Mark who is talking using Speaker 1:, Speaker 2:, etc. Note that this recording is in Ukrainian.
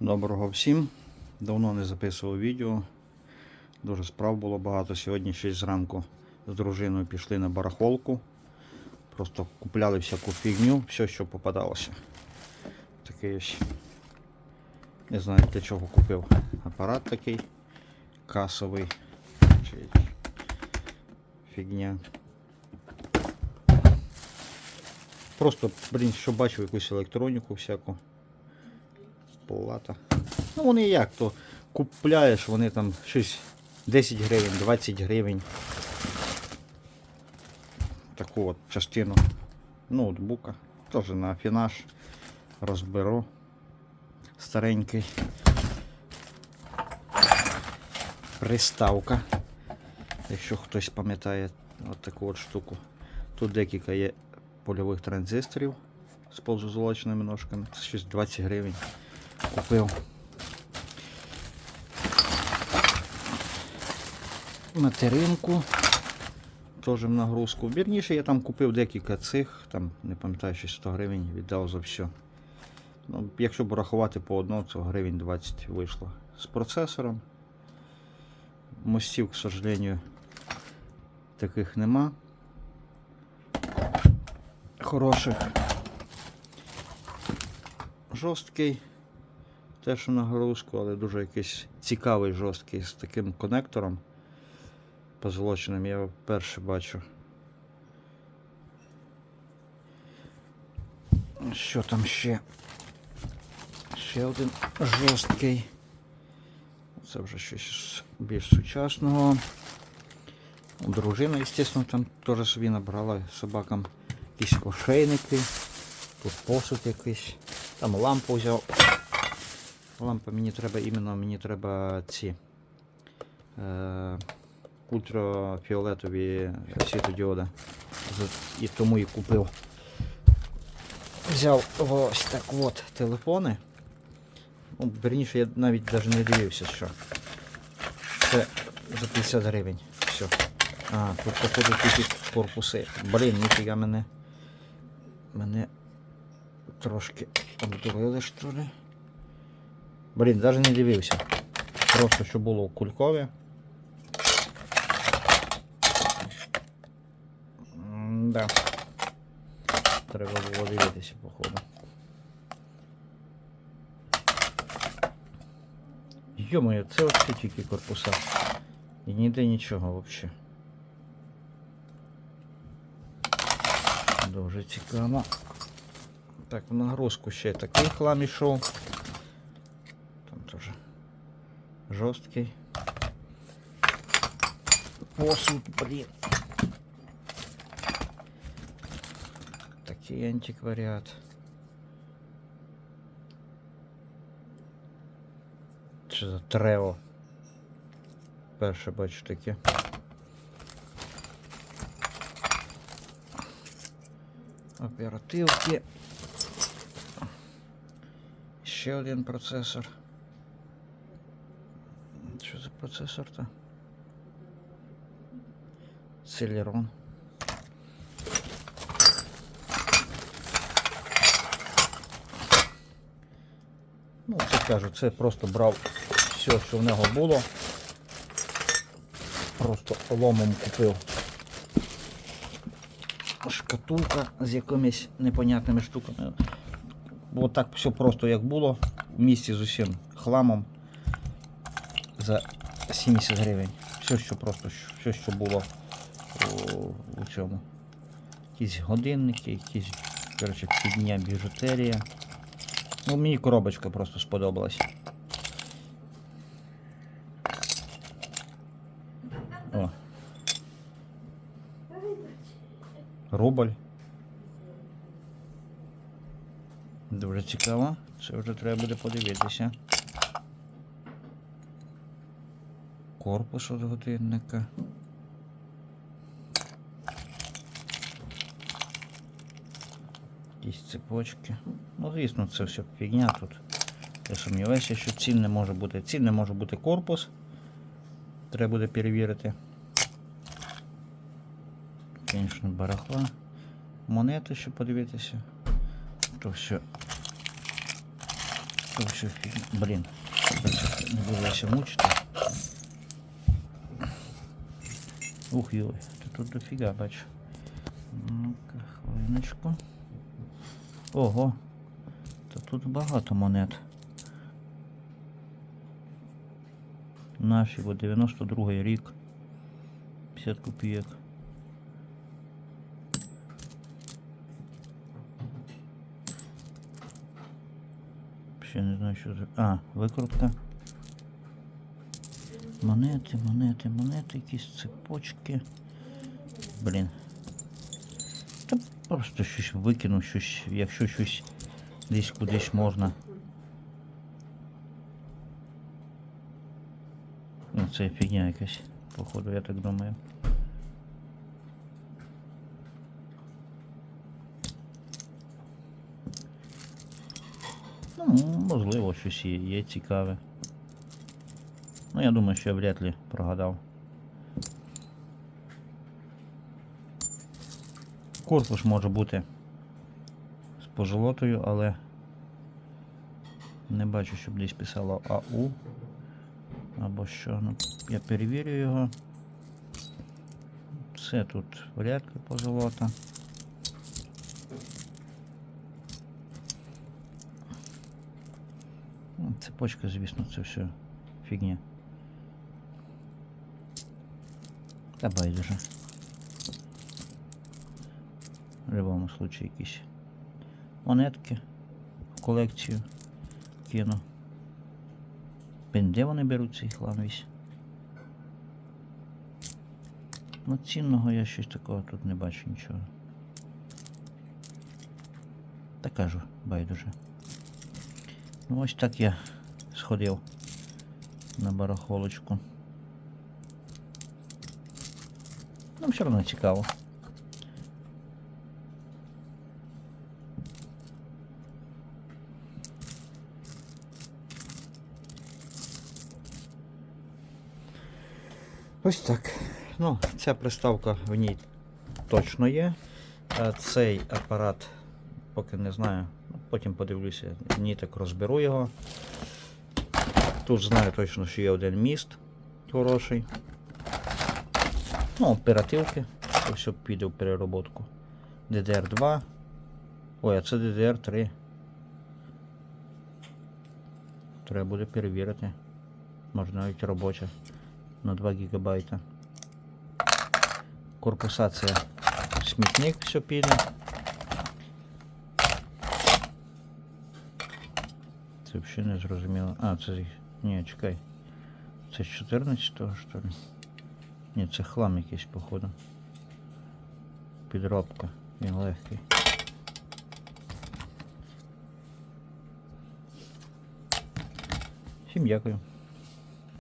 Speaker 1: Доброго всім. Давно не записував відео. Дуже справ було багато. Сьогодні ще зранку з дружиною пішли на барахолку. Просто купляли всяку фігню, все, що попадалося. Такий ось. Не знаю для чого купив. Апарат такий касовий. Фігня. Просто, блін, що бачив якусь електроніку всяку плата. Ну вони як, то купляєш, вони там щось 10 гривень, 20 гривень. Таку от частину ноутбука. Теж на афінаж розберу. Старенький. Приставка. Якщо хтось пам'ятає от таку от штуку. Тут декілька є польових транзисторів з ползозолоченими ножками. Це щось 20 гривень купив. Материнку. Теж в нагрузку. Вірніше, я там купив декілька цих, там, не пам'ятаю, щось 100 гривень віддав за все. Ну, якщо б рахувати по одному, то гривень 20 вийшло. З процесором. Мостів, к сожалению, таких нема. Хороших. Жорсткий. Теж в нагрузку, але дуже якийсь цікавий жорсткий з таким конектором позолоченим. Я вперше бачу. Що там ще? Ще один жорсткий. Це вже щось більш сучасного. Дружина, звісно, там теж собі набрала собакам якісь ошейники. Тут посуд якийсь. Там лампу взяв. Лампа мені треба іменно мені треба ці е, ультрафіолетові світодіоди. І тому і купив. Взяв ось так от телефони. Ну, верніше, я навіть навіть не дивився, що. Це за 50 гривень. Все. А, тут походу тільки корпуси. Блін, ніфіга мене. Мене трошки обдурили, що ли. Блін, навіть не дивився. Просто що було у кулькові. Да. Треба було дивитися, походу. Йо-моє, це ось тільки корпуса. І ніде нічого взагалі. Дуже цікаво. Так, в нагрузку ще такий хлам ішов. Жорсткий. Посуд, блін. Такий антикваріат. Що за трево? Перше бачу таке. Оперативки. Ще один процесор. Процесор-то? Celeron. Ну, це кажу, це просто брав все, що в нього було. Просто ломом купив. Шкатулка з якимись непонятними штуками. Бо так все просто як було. В місті з усім хламом за 70 гривень. Все, що просто, все, що було у, цьому. Якісь годинники, якісь коротше, підня біжутерія. Ну, мені коробочка просто сподобалась. О. Рубль. Дуже цікаво. Це вже треба буде подивитися. Корпус від годинника. Якісь цепочки. Ну, звісно, це все фігня тут. Я сумніваюся, що цінне може бути. Цінне може бути корпус. Треба буде перевірити. Звісно, барахла. Монети ще подивитися. То все Що все фігня? Блін. Не буду мучити. Ух та тут дофіга бачу. Ну-ка, хвилиночку. Ого. Та тут багато монет. Наші, бо 92 рік. 50 копійок. Ще не знаю, що за. А, викрутка. Монети, монети, монети, якісь цепочки. Блін. Та просто щось викину, щось, якщо щось десь кудись можна. Ну, це фігня якась, походу, я так думаю. Ну, можливо, щось є, є цікаве. Ну, я думаю, що я вряд ли прогадав. Корпус може бути з позолотою, але не бачу, щоб десь писало АУ або що. Ну, я перевірю його. Це тут вряд ли позолота. Ну, Цепочка, звісно, це все фігня. Та байдуже. В будь-якому якісь монетки в колекцію кину. Де вони беруть цей хлам весь? Ну, цінного я щось такого тут не бачу нічого. Та кажу, байдуже. Ну ось так я сходив на барахолочку. Ну, все одно цікаво. Ось так. Ну, ця приставка в ній точно є. А цей апарат поки не знаю. Ну, Потім подивлюся, ні так розберу його. Тут знаю точно, що є один міст хороший. Ну, оперативки. Все піде в перероботку. DDR2. Ой, а це DDR3. Треба буде перевірити. Може навіть робоча. На 2 гігабайта. Корпуса це смітник все піде. Це взагалі не зрозуміло. А, це. Ні, чекай. Це з 14-го, що ли? Ні, це хлам якийсь, походу. Підробка. Він легкий. Всім дякую.